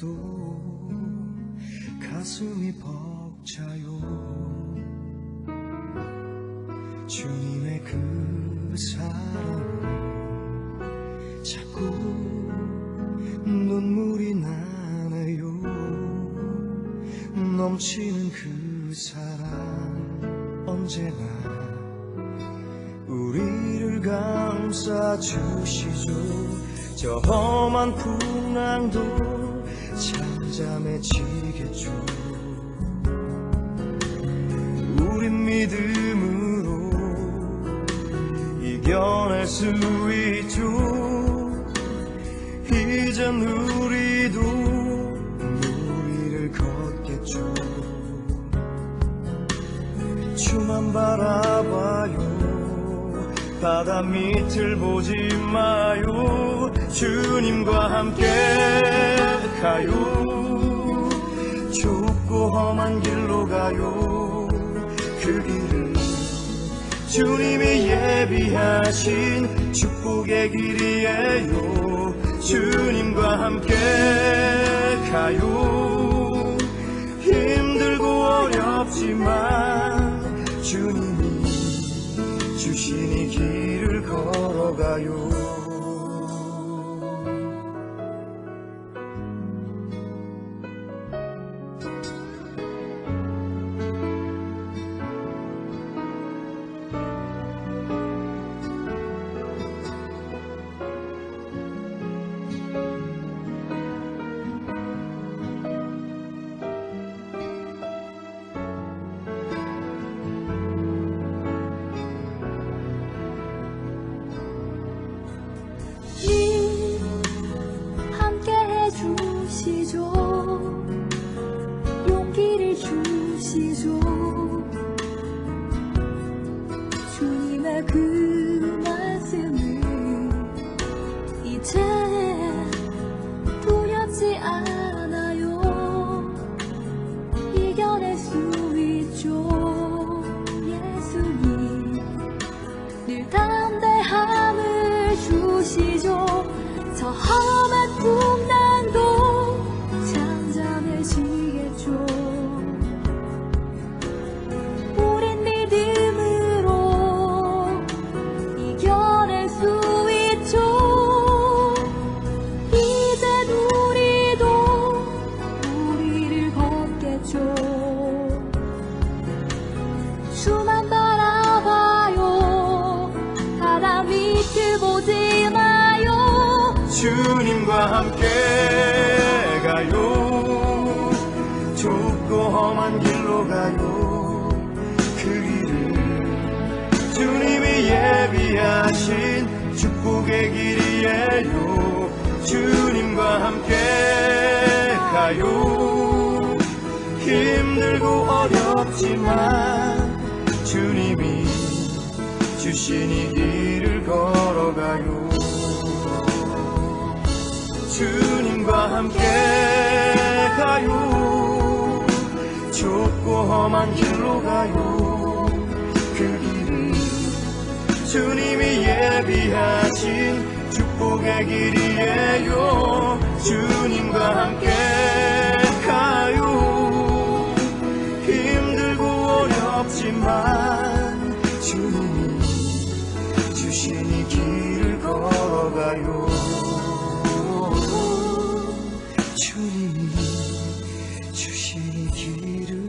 해도 가슴이 벅차요. 주님의 그 사랑 자꾸 눈물이 나네요. 넘치는 그 사랑 언제나 우리를 감싸주시죠. 저 험한 풍랑도 잠잠해지겠죠. 우린 믿음으로 이겨낼 수 있죠. 이젠 우리도 우리를 걷겠죠. 주만 바라봐요. 바다 밑을 보지 마요. 주님과 함께 가요. 좁고 험한 길로 가요. 그 길을 주님이 예비하신 축복의 길이에요. 주님과 함께 가요. 힘들고 어렵지만 주님이 주신 이 길을 걸어가요 두렵지 않아요. 이겨낼 수 있죠. 예수님 늘 담대함을 주시죠. 저 험한 주님과 함께 가요. 좁고 험한 길로 가요. 그 길을 주님이 예비하신 축복의 길이에요. 주님과 함께 가요. 힘들고 어렵지만 주님이 주신 이 길을 걸어가요 주님과 함께 가요. 좁고 험한 길로 가요. 그 길을 주님이 예비하신 축복의 길이에요. 주님과 함께 가요. 힘들고 어렵지만 주님이 주신 이 길을 걸어가요 주신 이